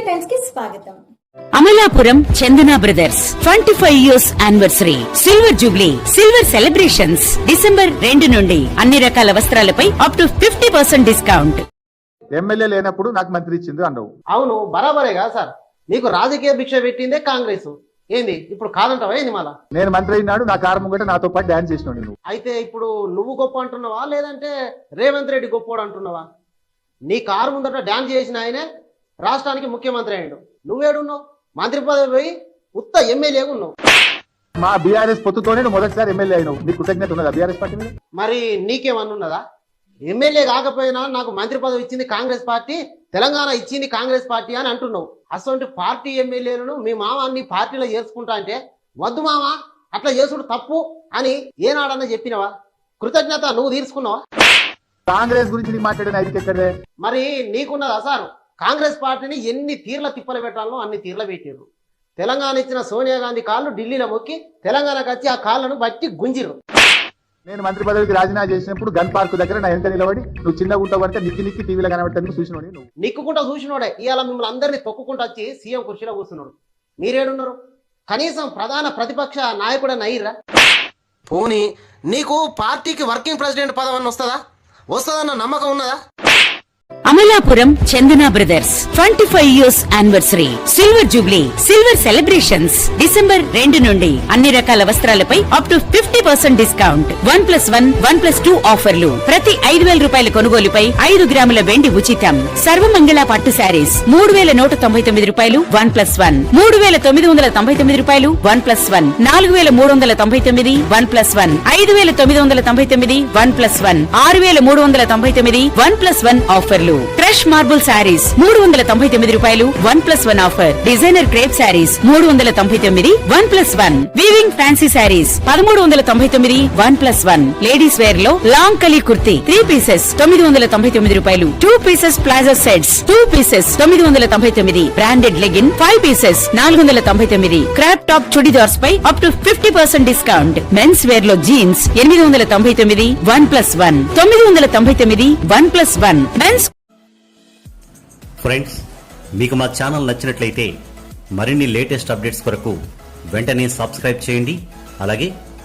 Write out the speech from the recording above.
స్వాగతం. Amalapuram Chandana brothers twenty five years anniversary silver jubilee silver celebrations December రెండు నుండి అన్ని రకాల వస్త్రాలపై up to fifty percent discount MLA లేనప్పుడు నాకు మంత్రి ఇచ్చింది అన్నావు. అవును బరాబరే కదా సార్. నీకు రాజకీయ భిక్ష పెట్టిందే కాంగ్రెస్. ఏంది ఇప్పుడు కాదంటావా ఏంది మళ్ళా నేను మంత్రి అయినాడు నా కారు ముంగట నాతో పాటు డాన్స్ చేసినావు నువ్వు అయితే ఇప్పుడు నువ్వు గొప్ప అంటున్నావా లేదంటే రేవంత్ రెడ్డి గొప్పోడు అంటున్నావా? నీ కారు ముందట డాన్స్ చేసిన ఆయనే రాష్ట్రానికి ముఖ్యమంత్రి అయ్యాడు. నువ్వేడున్నావు? మంత్రి పదవి పోయి ఉత్త ఎమ్మెల్యేగా ఉన్నావు. మా బీఆర్ఎస్ పొత్తుతోనే నువ్వు మొదటిసారి ఎమ్మెల్యే అయినావు. నీకు కృతజ్ఞత ఉన్నదా బీఆర్ఎస్ పార్టీ మరి నీకేమన్నున్నదా ఎమ్మెల్యే కాకపోయినా నాకు మంత్రి పదవి ఇచ్చింది కాంగ్రెస్ పార్టీ తెలంగాణ ఇచ్చింది కాంగ్రెస్ పార్టీ అని అంటున్నావు. అసలు పార్టీ ఎమ్మెల్యేలను మీ మామ అన్ని పార్టీలో చేసుకుంటా అంటే వద్దు మామ అట్లా చేసుడు తప్పు అని ఏనాడన్నా చెప్పినవా? కృతజ్ఞత నువ్వు తీర్చుకున్నావా? కాంగ్రెస్ గురించి నీ మాట్లాడిన మరి నీకున్నదా సార్? కాంగ్రెస్ పార్టీని ఎన్ని తీర్ల తిప్పలు పెట్టాలో అన్ని తీర్ల పెట్టారు తెలంగాణ ఇచ్చిన సోనియా గాంధీ కాళ్ళు ఢిల్లీలో మొక్కి తెలంగాణకు వచ్చి ఆ కాళ్ళను బట్టి గుంజిరు నేను మంత్రి పదవికి రాజీనామా చేసినప్పుడు గన్ పార్క్ దగ్గర నా వెంట నిలబడి నువ్వు చిన్నగా ఉంటావు అంటే నిక్కి నిక్కి టీవీలో కనబట్టేందుకు చూసినావు నువ్వు నిక్కుకుంటా చూసినోడే. ఇవాళ మిమ్మల్ని అందరినీ తొక్కుకుంటూ వచ్చి సీఎం కుర్చీలో కూర్చున్నాడు. మీరేడున్నారు? కనీసం ప్రధాన ప్రతిపక్ష నాయకుడని అయ్యిర్రా? పోనీ నీకు పార్టీకి వర్కింగ్ ప్రెసిడెంట్ పదవి వస్తుందా వస్తుందన్న నమ్మకం ఉన్నదా? Amalapuram Chandana brothers twenty five years anniversary silver jubilee silver celebrations December రెండు నుండి అన్ని రకాల వస్త్రాలపై up to fifty percent discount. One plus one one plus two ఆఫర్లు. ప్రతి ఐదు వేల రూపాయల కొనుగోలుపై ఐదు గ్రాముల వెండి ఉచితం. సర్వమంగళ పట్టు శారీస్ మూడు వేల నూట తొంభై తొమ్మిది రూపాయలు వన్ ప్లస్ వన్. మూడు వేల తొమ్మిది వందల తొంభై తొమ్మిది రూపాయలు వన్ ప్లస్ వన్. నాలుగు వేల మూడు వందల తొంభై తొమ్మిది వన్ ప్లస్ వన్. ఐదు వేల తొమ్మిది వందల తొంభై తొమ్మిది వన్ ప్లస్ వన్. ఆరు వేల మూడు వందల తొంభై తొమ్మిది వన్ ప్లస్ వన్ ఆఫర్లు. క్రష్ మార్బుల్ శారీస్ మూడు వందల తొంభై తొమ్మిది రూపాయలు one plus one offer. Designer crepe sarees మూడు వందల తొంభై తొమ్మిది one plus one. Weaving fancy sarees పదమూడు వందల తొంభై తొమ్మిది one plus one. Ladies వేర్లో long kali kurti three pieces తొమ్మిది వందల తొంభై తొమ్మిది రూపాయలు. Two pieces palazzo sets two pieces తొమ్మిది వందల తొంభై తొమ్మిది. బ్రాండెడ్ లెగిన్ ఫైవ్ పీసెస్ నాలుగు వందల తొంభై తొమ్మిది. Crop top churidars pi up to fifty percent discount. Men's వేర్లో jeans ఎనిమిది వందల తొంభై తొమ్మిది వన్ ప్లస్ వన్. తొమ్మిది వందల తొంభై తొమ్మిది one plus one. Men's friends మీకు మా ఛానల్ నచ్చినట్లయితే మరిన్ని లేటెస్ట్ అప్డేట్స్ కొరకు వెంటనే సబ్స్క్రైబ్ చేయండి. అలాగే